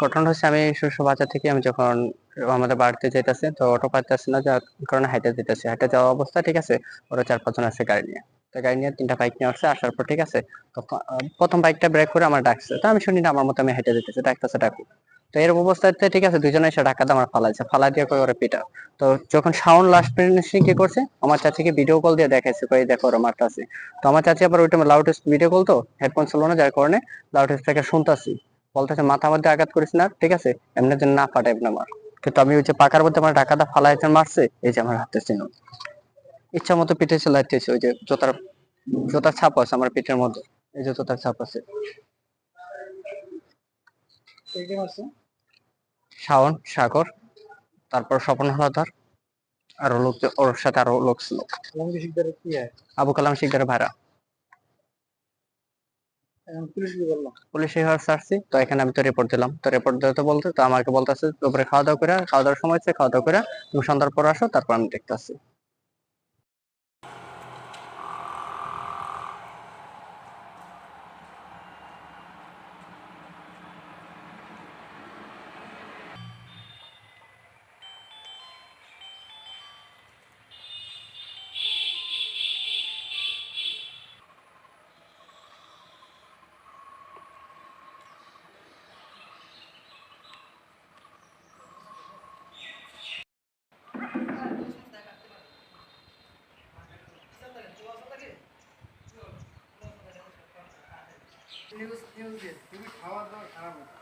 ঘটনা হচ্ছে আমি শ্বশুর বাজার থেকে আমি যখন আমাদের বাড়িতে যেতেছে তো অটো পাইতেছে না, যার কারণে হাইটে যেতেছে হাইটে যাওয়া অবস্থা ঠিক আছে, ওরা চার পাঁচজন আছে গাড়ি নিয়ে। তো গাড়ি নিয়ে তিনটা বাইক নিয়ে আসছে, আসার পর ঠিক আছে তো প্রথম বাইকটা ব্রেক করে আমার ডাকছে। তো আমি শুনি না, আমার মতো আমি হেঁটে যেতেছি ডাকতেছে ডাকু। তো এর অবস্থাতে ঠিক আছে দুজনে এসে ডাকাতে আমার ফালাইছে। ফালা দিয়ে কই ওরা পিটা। তো যখন সাউন্ড লাস্ট ফিনিশিং কি করছে, আমার চাচিকে ভিডিও কল দিয়ে দেখাইছে কই দেখো ওরা মারতাছে। তো আমার চাচি আবার ওইটা লাউড ভিডিও কল তো হেডফোন ছিল না যার কারণে লাউড স্পিকার শুনতাছি। বলতেছে, মাথা মধ্যে আঘাত করিস না, ঠিক আছে? এমনি যেন না ফাটে না মার। কিন্তু আমি ওই যে পাকার মধ্যে আমার টাকাটা ফালাইছে মারছে, এই যে আমার হাতে চিহ্ন। ইচ্ছা মতো পিঠে চালাইতেছে, ওই যে জোতার জোতার ছাপ আছে আমার পিঠের মধ্যে, এই যে জোতার ছাপ আছে। শাওন সাগর তারপর স্বপন হলাধর আরও লোক ওর সাথে আরও লোক ছিল। আবু কালাম শিকদারের ভাড়া পুলিশ এই ছাড়ছি তো এখানে আমি তো রিপোর্ট দিলাম। তো রিপোর্ট দিতে বলতে তো আমাকে বলতেছে দুপুরে খাওয়া দাওয়া করে খাওয়া দাওয়ার সময় হচ্ছে খাওয়া দাওয়া করে তুমি সন্ধ্যার পর আসো তারপর আমি দেখতেছি। নিউজ নিউজ দিয়ে। তুমি খাওয়া দাওয়া খারাপ হচ্ছে।